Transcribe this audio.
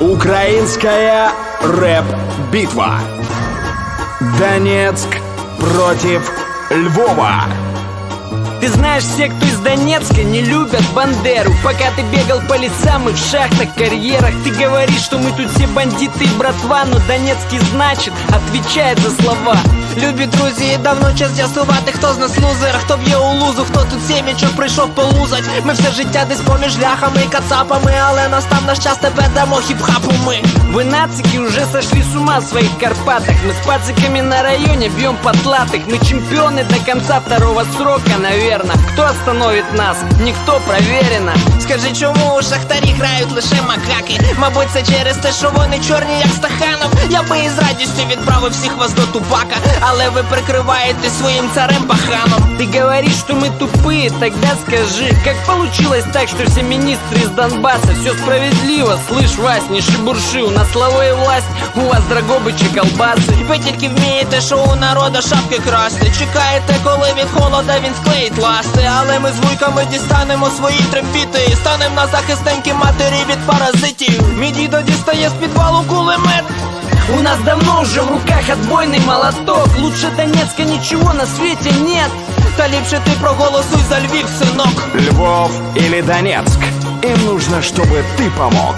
Украинская рэп-битва. Донецк против Львова. Ты знаешь, все, кто из Донецка, не любят Бандеру Пока ты бегал по лесам и в шахтах, карьерах Ты говоришь, что мы тут все бандиты и братва Но Донецкий значит, отвечает за слова Любі друзі, давно час з'ясувати, хто з нас лузер, а хто б'є у лузу, хто тут сім'ячок прийшов полузать. Ми все життя десь поміж ляхами і кацапами, але настав наш час, тепер дамо хіп-хапу ми. Вы нацики уже сошли с ума в своих Карпатах Мы с пациками на районе бьем потлатых Мы чемпионы до конца второго срока, наверное Кто остановит нас? Никто, проверено Скажи, чому у шахтарі грають лише макаки? Мабуть, це через те, що вони чорні, як Стаханов. Я би із радістю відправив всіх вас до тупака, але ви прикриваєте своїм царем баханом. Ты говоришь, что мы тупые, тогда скажи Как получилось так, что все министры из Донбасса Все справедливо, слышь, Вась, не шебурши У нас слово и власть, у вас драгобычи колбасы Ви тільки вмієте, що у народа шапки красти. Чекаєте, коли від холода він склеїть ласти. Але ми з вуйками дістанемо свої трембіти. І станем на захистеньки матері від паразитів. Мій дідо дістає з підвалу кулемет. У нас давно уже в руках отбойный молоток Лучше Донецка ничего на свете нет Та ліпше ти проголосуй за Львів, синок. Львов или Донецк. Им нужно, чтобы ты помог.